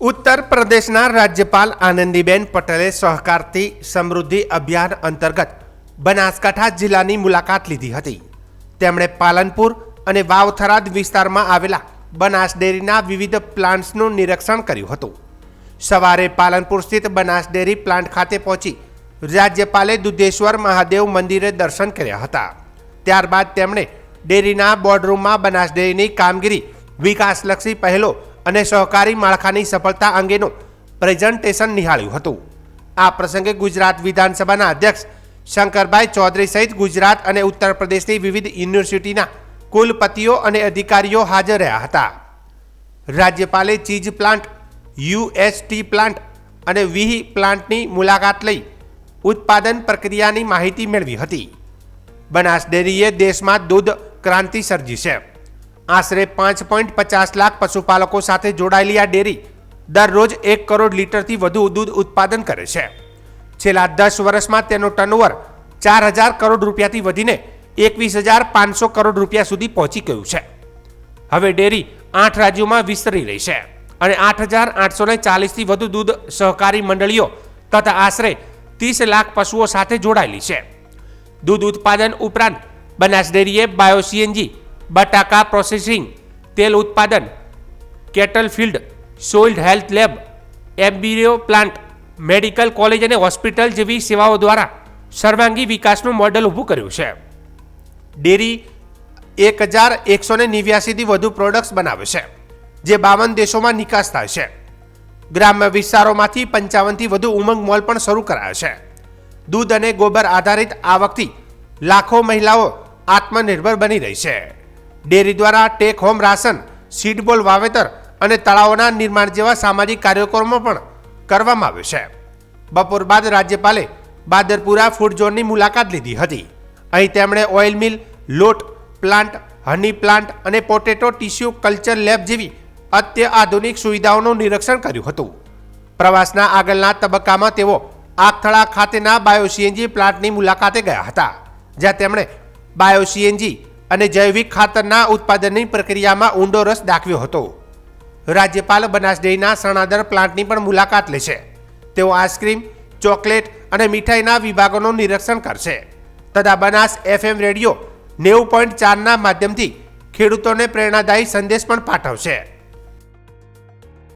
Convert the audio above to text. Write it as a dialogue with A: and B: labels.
A: ઉત્તર પ્રદેશના રાજ્યપાલ આનંદીબેન પટેલે સહકારથી સમૃદ્ધિ અભિયાન અંતર્ગત બનાસકાંઠા જિલ્લાની મુલાકાત લીધી હતી. તેમણે પાલનપુર અને વાવથરાદ વિસ્તારમાં આવેલા બનાસ ડેરીના વિવિધ પ્લાન્ટ્સનું નિરીક્ષણ કર્યું હતું. સવારે પાલનપુર સ્થિત બનાસ ડેરી પ્લાન્ટ ખાતે પહોંચી રાજ્યપાલે દુધેશ્વર મહાદેવ મંદિરે દર્શન કર્યા હતા. ત્યારબાદ તેમણે ડેરીના બોર્ડરૂમમાં બનાસ ડેરીની કામગીરી વિકાસલક્ષી પહેલો અને સહકારી માળખાની સફળતા અંગેનું પ્રેઝન્ટેશન નિહાળ્યું હતું. આ પ્રસંગે ગુજરાત વિધાનસભાના અધ્યક્ષ શંકરભાઈ ચૌધરી સહિત ગુજરાત અને ઉત્તર પ્રદેશની વિવિધ યુનિવર્સિટીના કુલપતિઓ અને અધિકારીઓ હાજર રહ્યા હતા. રાજ્યપાલે ચીજ પ્લાન્ટ યુએસટી પ્લાન્ટ અને વીહી પ્લાન્ટની મુલાકાત લઈ ઉત્પાદન પ્રક્રિયાની માહિતી મેળવી હતી. બનાસ ડેરીએ દેશમાં દૂધ ક્રાંતિ સર્જી છે. આશરે પાંચ પોઈન્ટ પચાસ લાખ પશુપાલકો સાથે જોડાયેલી આ ડેરી દરરોજ એક કરોડ લીટરથી વધુ દૂધ ઉત્પાદન કરે છે. છેલ્લા દસ વર્ષમાં તેનો ટર્નઓવર ચાર હજાર કરોડ રૂપિયાથી વધીને એકવીસ હજાર પાંચસો કરોડ રૂપિયા સુધી પહોંચી ગયું છે. હવે ડેરી આઠ રાજ્યોમાં વિસ્તરી રહી છે અને આઠ હજાર આઠસો ને ચાલીસથી વધુ દૂધ સહકારી મંડળીઓ તથા આશરે ત્રીસ લાખ પશુઓ સાથે જોડાયેલી છે. દૂધ ઉત્પાદન ઉપરાંત બનાસ ડેરીએ બાયો સીએનજી બટાકા પ્રોસેસિંગ, તેલ ઉત્પાદન, cattle field, soiled health lab, embryo plant, medical college અને હોસ્પિટલ જેવી સેવાઓ દ્વારા સર્વાંગી વિકાસનું મોડલ ઊભું કર્યું છે. ડેરી એક હજાર એકસો ને નેવ્યાસીથી વધુ પ્રોડક્ટ્સ બનાવે છે, જે બાવન દેશોમાં નિકાસ થાય છે. ગ્રામ્ય વિસ્તારોમાંથી પંચાવનથી વધુ ઉમંગ મોલ પણ શરૂ કરાયો છે. દૂધ અને ગોબર આધારિત આવકથી લાખો મહિલાઓ આત્મનિર્ભર બની રહી છે. ડેરી દ્વારા ટેક હોમ રાશન સીડબોલ વાવેતર અને તળાવોના નિર્માણ જેવા સામાજિક કાર્યક્રમો પણ કરવામાં આવ્યો છે. બપોર બાદ રાજ્યપાલે બાદરપુરા ફૂડ ઝોનની મુલાકાત લીધી હતી. અહીં તેમણે ઓઇલ મિલ, લોટ પ્લાન્ટ, હની પ્લાન્ટ અને પોટેટો ટિશ્યુ કલ્ચર લેબ જેવી અત્યાધુનિક સુવિધાઓનું નિરીક્ષણ કર્યું હતું. પ્રવાસના આગળના તબક્કામાં તેઓ આગથળા ખાતેના બાયો સીએનજી પ્લાન્ટની મુલાકાતે ગયા હતા, જ્યાં તેમણે બાયો સીએનજી અને જૈવિક ખાતરના ઉત્પાદનની પ્રક્રિયામાં ઊંડો રસ દાખવ્યો હતો. રાજ્યપાલ બનાસ ડેરીના સણાદર પ્લાન્ટની પણ મુલાકાત લેશે. તેઓ આઈસ્ક્રીમ, ચોકલેટ અને મીઠાઈના વિભાગોનું નિરીક્ષણ કરશે. તથા બનાસ એફએમ રેડિયો નેવું પોઈન્ટ ચારના માધ્યમથી ખેડૂતોને પ્રેરણાદાયી સંદેશ પણ પાઠવશે.